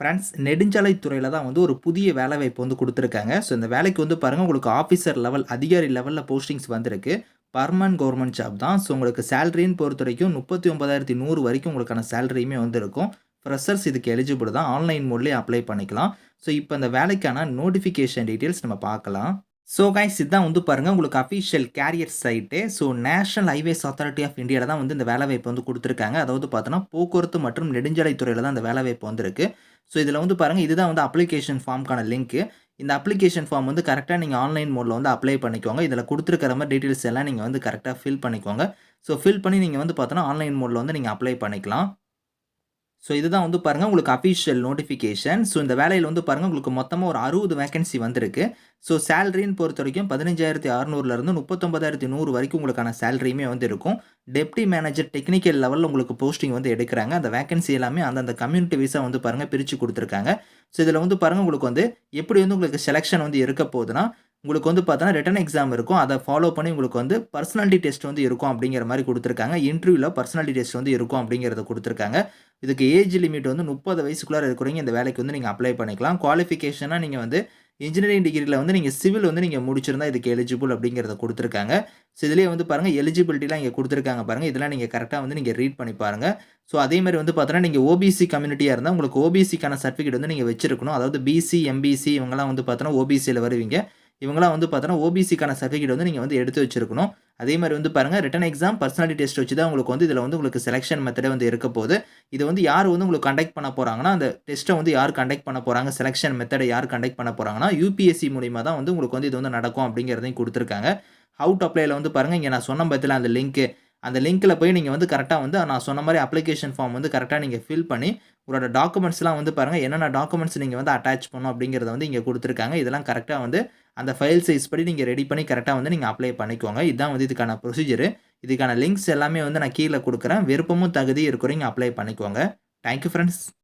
Friends நெடுஞ்சாலைத்துறையில தான் வந்து ஒரு புதிய வேலைவாய்ப்பு வந்து கொடுத்துருக்காங்க ஸோ இந்த வேலைக்கு வந்து பாருங்கள் உங்களுக்கு ஆஃபீஸர் லெவல் அதிகாரி லெவலில் போஸ்டிங்ஸ் வந்திருக்கு. பர்மனன்ட் கவர்மெண்ட் ஜாப் தான். ஸோ உங்களுக்கு சேலரின்னு பொறுத்தவரைக்கும் 39,100 வரைக்கும் உங்களுக்கான சேலரியுமே வந்துருக்கும் ஃப்ரெஷர்ஸ் இதுக்கு எலிஜிபிள் தான். ஆன்லைன் மோட்லயே அப்ளை பண்ணிக்கலாம். ஸோ இப்போ இந்த வேலைக்கான நோட்டிஃபிகேஷன் டீட்டெயில்ஸ் நம்ம பார்க்கலாம். ஸோ கைஸ் இதுதான் வந்து பாருங்க உங்களுக்கு official career site. So national highways authority of இந்தியாவில் தான் வந்து இந்த வேலைவாய்ப்பு வந்து கொடுத்துருக்காங்க அதாவது பார்த்தோன்னா, போக்குவரத்து மற்றும் நெடுஞ்சாலைத்துறையில் தான் இந்த வேலைவாய்ப்பு வந்திருக்கு. ஸோ இதில் வந்து பாருங்கள் இதுதான் வந்து அப்ளிகேஷன் ஃபார்ம்க்கான லிங்க்கு. இந்த அப்ளிகேஷன் ஃபார்ம் வந்து கரெக்டாக நீங்கள் ஆன்லைன் மோடில் வந்து அப்ளை பண்ணிக்கோங்க. இதில் கொடுத்துருக்கிற மாதிரி டீட்டெயில்ஸ் எல்லாம் நீங்கள் வந்து கரெக்டாக ஃபில் பண்ணிக்கோங்க. ஸோ ஃபில் பண்ணி நீங்கள் வந்து பார்த்தோன்னா, ஆன்லைன் மோடில் வந்து நீங்கள் அப்ளை பண்ணிக்கலாம். ஸோ இதுதான் வந்து பாருங்கள் உங்களுக்கு அஃபிஷியல் நோட்டிஃபிகேஷன். ஸோ இந்த வேலையில் வந்து பாருங்கள் உங்களுக்கு மொத்தமாக ஒரு அறுபது வேகன்சி வந்திருக்கு. ஸோ சேலரின்னு பொறுத்த வரைக்கும் பதினஞ்சாயிரத்தி அறநூறுலேருந்து முப்பத்தொம்பதாயிரத்தி நூறு வரைக்கும் உங்களுக்கான சேலரியுமே வந்து இருக்கும். டெப்டி மேனேஜர் டெக்னிக்கல் லெவலில் உங்களுக்கு போஸ்டிங் வந்து எடுக்கிறாங்க அந்த வேகன்சி எல்லாமே அந்தந்த கம்யூனிட்டி வைஸாக வந்து பாருங்கள் பிரித்து கொடுத்துருக்காங்க ஸோ இதில் வந்து பாருங்கள் உங்களுக்கு வந்து எப்படி வந்து உங்களுக்கு செலெக்ஷன் வந்து இருக்க போதுன்னா, உங்களுக்கு வந்து பார்த்தோன்னா ரிட்டன் எக்ஸாம் இருக்கும். அதை ஃபாலோ பண்ணி உங்களுக்கு வந்து பர்சனாலிட்டி டெஸ்ட் வந்து இருக்கும் அப்படிங்கிற மாதிரி கொடுத்துருக்காங்க இன்டர்வியூவில் பர்சனாலிட்டி டெஸ்ட் வந்து இருக்கும் அப்படிங்கிறத கொடுத்துருக்காங்க இதுக்கு ஏஜ் லிமிட் வந்து 30 வயசுக்குள்ளார இருக்கிறவங்க இந்த வேலைக்கு வந்து நீங்கள் அப்ளை பண்ணிக்கலாம். குவாலிஃபிகேஷனாக நீங்கள் வந்து இன்ஜினியரிங் டிகிரியில் வந்து நீங்கள் சிவில் வந்து நீங்கள் முடிச்சிருந்தா இதுக்கு எலிஜிபிள் அப்படிங்கிறத கொடுத்துருக்காங்க ஸோ இதிலே வந்து பாருங்கள் எலிஜிபிலிட்டிலாம் இங்கே கொடுத்துருக்காங்க பாருங்க. இதெல்லாம் நீங்கள் கரெக்டாக வந்து நீங்கள் ரீட் பண்ணி பாருங்கள் ஸோ அதே மாதிரி வந்து பார்த்தோன்னா, நீங்கள் ஓபிசி கம்யூனிட்டியாக இருந்தால் உங்களுக்கு ஓபிசிக்கான சர்டிஃபிகேட் வந்து நீங்கள் வச்சிருக்கணும். அதாவது பிசி, எம்பிசி இவங்கெல்லாம் வந்து பார்த்தோன்னா ஓபிசியில் வருவீங்க. இவங்களாம் வந்து பார்த்தோன்னா, ஓபிசிக்கான சர்டிஃபிகேட் வந்து நீங்கள் வந்து எடுத்து வச்சிருக்கணும். அதே மாதிரி வந்து பாருங்க ரிட்டன் எக்ஸாம், பர்சனாலிட்டி டெஸ்ட் வச்சு தான் உங்களுக்கு வந்து இதில் வந்து உங்களுக்கு செலெக்ஷன் மெத்தடே வந்து இருக்க போது. இது வந்து யார் வந்து உங்களுக்கு கண்டக்ட் பண்ண போகிறாங்கன்னா அந்த டெஸ்ட்டை வந்து யார் கண்டக்ட் பண்ண போகிறாங்க செலெக்ஷன் மெத்தடை யார் கண்டக்ட் பண்ண போகிறாங்கன்னா யூபிஎஸ்சி மூலிமா தான் வந்து உங்களுக்கு வந்து இது வந்து நடக்கும் அப்படிங்கிறதையும் கொடுத்துருக்காங்க ஹவ் அப்ளைல வந்து பாருங்கள் இங்கே நான் சொன்ன பார்த்தீங்களா அந்த லிங்க்கு. அந்த லிங்க்கில் போய் நீங்கள் வந்து கரெக்டாக வந்து நான் சொன்ன மாதிரி அப்ளிகேஷன் ஃபார்ம் வந்து கரெக்டாக நீங்கள் ஃபில் பண்ணி, உங்களோட டாக்குமெண்ட்ஸ்லாம் வந்து பாருங்கள் என்னென்ன டாக்குமெண்ட்ஸ் நீங்கள் வந்து அட்டாச் பண்ணணும் அப்படிங்கிறத வந்து இங்கே கொடுத்துருக்காங்க இதெல்லாம் கரெக்டாக வந்து அந்த ஃபைல் சைஸ் படி நீங்கள் ரெடி பண்ணி கரெக்டாக வந்து நீங்கள் அப்ளை பண்ணிக்கோங்க. இதுதான் வந்து இதுக்கான ப்ரொசீஜர் இதுக்கான லிங்க்ஸ் எல்லாமே வந்து நான் கீழே கொடுக்குறேன் விருப்பமும் தகுதி இருக்கிறவங்க அப்ளை பண்ணிக்கோங்க. Thank you